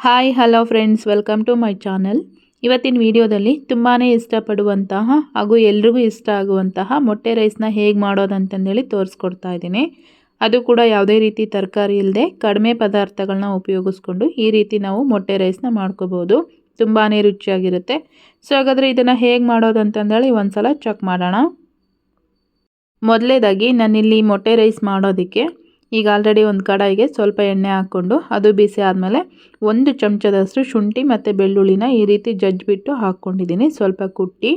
Hi hello friends welcome to my channel ಇವತ್ತಿನ ವಿಡಿಯೋದಲ್ಲಿ ತುಂಬಾ ಇಷ್ಟಪಡುವಂತಹ ಹಾಗೂ ಎಲ್ರಿಗೂ ಇಷ್ಟ ಆಗುವಂತಹ ಮೊಟ್ಟೆ ರೈಸ್ನ ಹೇಗೆ ಮಾಡೋದಂತಂದೇಳಿ ತೋರಿಸ್ಕೊಡ್ತಾ ಇದ್ದೀನಿ. ಅದು ಕೂಡ ಯಾವುದೇ ರೀತಿ ತರಕಾರಿ ಇಲ್ಲದೆ ಕಡಿಮೆ ಪದಾರ್ಥಗಳನ್ನ ಉಪಯೋಗಿಸ್ಕೊಂಡು ಈ ರೀತಿ ನಾವು ಮೊಟ್ಟೆ ರೈಸ್ನ ಮಾಡ್ಕೋಬೋದು. ತುಂಬಾ ರುಚಿಯಾಗಿರುತ್ತೆ. ಸೊ ಹಾಗಾದರೆ ಇದನ್ನು ಹೇಗೆ ಮಾಡೋದಂತಂದೇಳಿ ಒಂದು ಸಲ ಚೆಕ್ ಮಾಡೋಣ. ಮೊದಲೇದಾಗಿ ನಾನಿಲ್ಲಿ ಮೊಟ್ಟೆ ರೈಸ್ ಮಾಡೋದಕ್ಕೆ ಈಗ ಆಲ್ರೆಡಿ ಒಂದು ಕಡಾಯಿಗೆ ಸ್ವಲ್ಪ ಎಣ್ಣೆ ಹಾಕ್ಕೊಂಡು ಅದು ಬಿಸಿ ಆದಮೇಲೆ ಒಂದು ಚಮಚದಷ್ಟು ಶುಂಠಿ ಮತ್ತು ಬೆಳ್ಳುಳ್ಳಿನ ಈ ರೀತಿ ಜಜ್ಜಿಬಿಟ್ಟು ಹಾಕ್ಕೊಂಡಿದ್ದೀನಿ. ಸ್ವಲ್ಪ ಕುಟ್ಟಿ.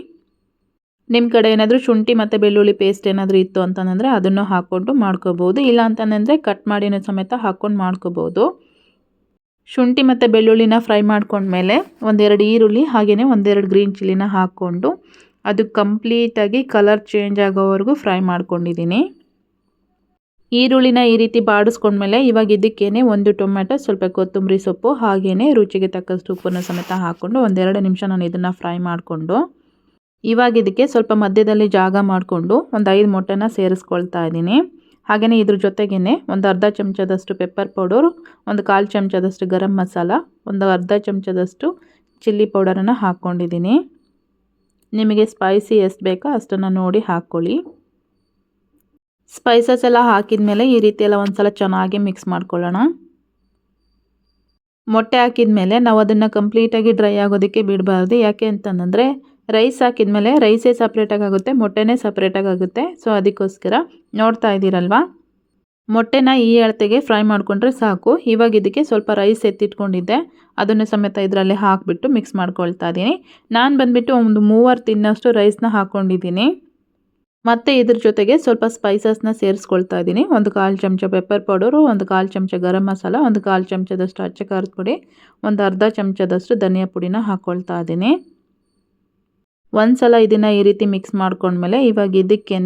ನಿಮ್ಮ ಕಡೆ ಏನಾದರೂ ಶುಂಠಿ ಮತ್ತು ಬೆಳ್ಳುಳ್ಳಿ ಪೇಸ್ಟ್ ಏನಾದರೂ ಇತ್ತು ಅಂತಂದರೆ ಅದನ್ನು ಹಾಕ್ಕೊಂಡು ಮಾಡ್ಕೋಬೋದು ಇಲ್ಲ ಅಂತಂದರೆ ಕಟ್ ಮಾಡಿನ ಸಮೇತ ಹಾಕ್ಕೊಂಡು ಮಾಡ್ಕೋಬೋದು ಶುಂಠಿ ಮತ್ತು ಬೆಳ್ಳುಳ್ಳಿನ ಫ್ರೈ ಮಾಡ್ಕೊಂಡ್ಮೇಲೆ ಒಂದೆರಡು ಈರುಳ್ಳಿ ಹಾಗೆಯೇ ಒಂದೆರಡು ಗ್ರೀನ್ ಚಿಲ್ಲಿನ ಹಾಕ್ಕೊಂಡು ಅದು ಕಂಪ್ಲೀಟಾಗಿ ಕಲರ್ ಚೇಂಜ್ ಆಗೋವರೆಗೂ ಫ್ರೈ ಮಾಡ್ಕೊಂಡಿದ್ದೀನಿ. ಈರುಳ್ಳಿನ ಈ ರೀತಿ ಬಾಡಿಸ್ಕೊಂಡ್ಮೇಲೆ ಇವಾಗ ಇದಕ್ಕೇನೆ ಒಂದು ಟೊಮೆಟೊ ಸ್ವಲ್ಪ ಕೊತ್ತಂಬರಿ ಸೊಪ್ಪು ಹಾಗೆಯೇ ರುಚಿಗೆ ತಕ್ಕಷ್ಟು ಉಪ್ಪನ್ನು ಸಮೇತ ಹಾಕ್ಕೊಂಡು ಒಂದೆರಡು ನಿಮಿಷ ನಾನು ಇದನ್ನು ಫ್ರೈ ಮಾಡಿಕೊಂಡು, ಇವಾಗ ಇದಕ್ಕೆ ಸ್ವಲ್ಪ ಮಧ್ಯದಲ್ಲಿ ಜಾಗ ಮಾಡಿಕೊಂಡು ಒಂದು ಐದು ಮೊಟ್ಟೆನ ಸೇರಿಸ್ಕೊಳ್ತಾ ಇದ್ದೀನಿ. ಹಾಗೆಯೇ ಇದ್ರ ಜೊತೆಗೇ ಒಂದು ಅರ್ಧ ಚಮಚದಷ್ಟು ಪೆಪ್ಪರ್ ಪೌಡರ್ ಒಂದು ಕಾಲು ಚಮಚದಷ್ಟು ಗರಂ ಮಸಾಲ, ಒಂದು ಅರ್ಧ ಚಮಚದಷ್ಟು ಚಿಲ್ಲಿ ಪೌಡರನ್ನು ಹಾಕ್ಕೊಂಡಿದ್ದೀನಿ. ನಿಮಗೆ ಸ್ಪೈಸಿ ಎಷ್ಟು ಬೇಕೋ ಅಷ್ಟನ್ನು ನೋಡಿ ಹಾಕ್ಕೊಳ್ಳಿ. ಸ್ಪೈಸಸ್ ಎಲ್ಲ ಹಾಕಿದ ಮೇಲೆ ಈ ರೀತಿ ಎಲ್ಲ ಒಂದು ಸಲ ಚೆನ್ನಾಗಿ ಮಿಕ್ಸ್ ಮಾಡ್ಕೊಳ್ಳೋಣ. ಮೊಟ್ಟೆ ಹಾಕಿದ ಮೇಲೆ ನಾವು ಅದನ್ನು ಕಂಪ್ಲೀಟಾಗಿ ಡ್ರೈ ಆಗೋದಕ್ಕೆ ಬಿಡಬಾರ್ದು. ಯಾಕೆ ಅಂತಂದರೆ ರೈಸ್ ಹಾಕಿದ ಮೇಲೆ ರೈಸೇ ಸಪ್ರೇಟಾಗಿ ಆಗುತ್ತೆ, ಮೊಟ್ಟೆನೇ ಸಪ್ರೇಟಾಗಿ ಆಗುತ್ತೆ. ಸೊ ಅದಕ್ಕೋಸ್ಕರ ನೋಡ್ತಾ ಇದ್ದೀರಲ್ವಾ? ಮೊಟ್ಟೆನ ಈ ಅಳತೆಗೆ ಫ್ರೈ ಮಾಡಿಕೊಂಡ್ರೆ ಸಾಕು. ಇವಾಗ ಇದಕ್ಕೆ ಸ್ವಲ್ಪ ರೈಸ್ ಎತ್ತಿಟ್ಕೊಂಡಿದ್ದೆ. ಅದನ್ನು ಸಮೇತ ಇದರಲ್ಲಿ ಹಾಕಿಬಿಟ್ಟು ಮಿಕ್ಸ್ ಮಾಡ್ಕೊಳ್ತಾ ಇದ್ದೀನಿ. ನಾನು ಬಂದುಬಿಟ್ಟು ಒಂದು ಮೂವರು ತಿನ್ನಷ್ಟು ರೈಸ್ನ ಹಾಕ್ಕೊಂಡಿದ್ದೀನಿ ಮತ್ತು ಇದ್ರ ಜೊತೆಗೆ ಸ್ವಲ್ಪ ಸ್ಪೈಸಸ್ನ ಸೇರಿಸ್ಕೊಳ್ತಾ ಇದ್ದೀನಿ. ಒಂದು ಕಾಲು ಚಮಚ ಪೆಪ್ಪರ್ ಪೌಡರು ಒಂದು ಕಾಲು ಚಮಚ ಗರಂ ಮಸಾಲ, ಒಂದು ಕಾಲು ಚಮಚದಷ್ಟು ಅಚ್ಚ ಖಾರದ ಪುಡಿ, ಒಂದು ಅರ್ಧ ಚಮಚದಷ್ಟು ಧನಿಯಾ ಪುಡಿನ ಹಾಕ್ಕೊಳ್ತಾ ಇದ್ದೀನಿ. ಒಂದು ಸಲ ಇದನ್ನು ಈ ರೀತಿ ಮಿಕ್ಸ್ ಮಾಡ್ಕೊಂಡ್ಮೇಲೆ ಇವಾಗ ಇದಕ್ಕೇ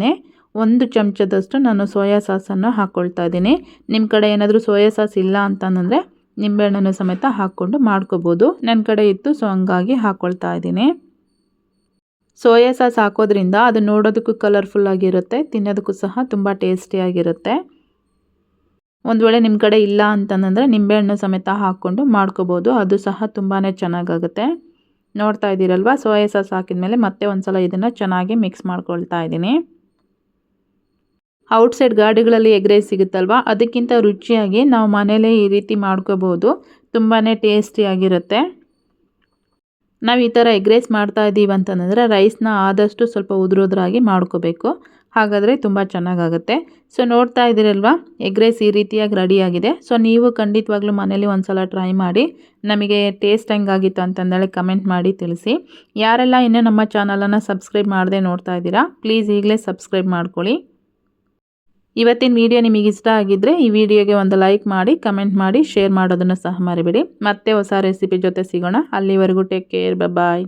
ಒಂದು ಚಮಚದಷ್ಟು ನಾನು ಸೋಯಾ ಸಾಸನ್ನು ಹಾಕ್ಕೊಳ್ತಾ ಇದ್ದೀನಿ. ನಿಮ್ಮ ಕಡೆ ಏನಾದರೂ ಸೋಯಾ ಸಾಸ್ ಇಲ್ಲ ಅಂತಂದರೆ ನಿಂಬೆಹಣ್ಣನ್ನು ಸಮೇತ ಹಾಕ್ಕೊಂಡು ಮಾಡ್ಕೋಬೋದು. ನನ್ನ ಕಡೆ ಇತ್ತು ಸೊ ಹಂಗಾಗಿ ಹಾಕ್ಕೊಳ್ತಾ ಇದ್ದೀನಿ. ಸೋಯಾ ಸಾಸ್ ಹಾಕೋದ್ರಿಂದ ಅದು ನೋಡೋದಕ್ಕೂ ಕಲರ್ಫುಲ್ ಆಗಿರುತ್ತೆ, ತಿನ್ನೋದಕ್ಕೂ ಸಹ ತುಂಬ ಟೇಸ್ಟಿಯಾಗಿರುತ್ತೆ ಒಂದು ವೇಳೆ ನಿಮ್ಮ ಕಡೆ ಇಲ್ಲ ಅಂತಂದರೆ ನಿಂಬೆಹಣ್ಣು ಸಮೇತ ಹಾಕ್ಕೊಂಡು ಮಾಡ್ಕೋಬೋದು, ಅದು ಸಹ ತುಂಬಾ ಚೆನ್ನಾಗಾಗುತ್ತೆ. ನೋಡ್ತಾ ಇದ್ದೀರಲ್ವ, ಸೋಯಾ ಸಾಸ್ ಹಾಕಿದ್ಮೇಲೆ ಮತ್ತೆ ಒಂದು ಸಲ ಇದನ್ನು ಚೆನ್ನಾಗಿ ಮಿಕ್ಸ್ ಮಾಡ್ಕೊಳ್ತಾ ಇದ್ದೀನಿ. ಔಟ್ಸೈಡ್ ಗಾಡಿಗಳಲ್ಲಿ ಎಗ್ ರೈಸ್ ಸಿಗುತ್ತಲ್ವ, ಅದಕ್ಕಿಂತ ರುಚಿಯಾಗಿ ನಾವು ಮನೇಲೇ ಈ ರೀತಿ ಮಾಡ್ಕೋಬೋದು ತುಂಬಾ ಟೇಸ್ಟಿಯಾಗಿರುತ್ತೆ ನಾವು ಈ ಥರ ಎಗ್ ರೈಸ್ ಮಾಡ್ತಾ ಇದ್ದೀವಿ ಅಂತಂದರೆ ರೈಸ್ನ ಆದಷ್ಟು ಸ್ವಲ್ಪ ಉದುರೋದ್ರಾಗಿ ಮಾಡ್ಕೋಬೇಕು. ಹಾಗಾದರೆ ತುಂಬ ಚೆನ್ನಾಗಾಗುತ್ತೆ. ಸೊ ನೋಡ್ತಾ ಇದ್ದೀರಲ್ವ? ಎಗ್ ರೈಸ್ ಈ ರೀತಿಯಾಗಿ ರೆಡಿಯಾಗಿದೆ ಸೊ ನೀವು ಖಂಡಿತವಾಗ್ಲೂ ಮನೇಲಿ ಒಂದು ಸಲ ಟ್ರೈ ಮಾಡಿ. ನಮಗೆ ಟೇಸ್ಟ್ ಹೆಂಗಾಗಿತ್ತು ಅಂತಂದೇಳಿ ಕಮೆಂಟ್ ಮಾಡಿ ತಿಳಿಸಿ. ಯಾರೆಲ್ಲ ಇನ್ನೂ ನಮ್ಮ ಚಾನಲನ್ನು ಸಬ್ಸ್ಕ್ರೈಬ್ ಮಾಡದೆ ನೋಡ್ತಾ ಇದ್ದೀರಾ ಪ್ಲೀಸ್ ಈಗಲೇ ಸಬ್ಸ್ಕ್ರೈಬ್ ಮಾಡ್ಕೊಳ್ಳಿ. ಇವತ್ತಿನ ವಿಡಿಯೋ ನಿಮಗೆ ಇಷ್ಟ ಆಗಿದ್ದರೆ ಈ ವಿಡಿಯೋಗೆ ಒಂದು ಲೈಕ್ ಮಾಡಿ ಕಮೆಂಟ್ ಮಾಡಿ ಶೇರ್ ಮಾಡೋದನ್ನು ಸಹ ಮರಿಬೇಡಿ. ಮತ್ತೆ ಹೊಸ ರೆಸಿಪಿ ಜೊತೆ ಸಿಗೋಣ. ಅಲ್ಲಿವರೆಗೂ ಟೇಕ್ ಕೇರ್ ಬಾಯ್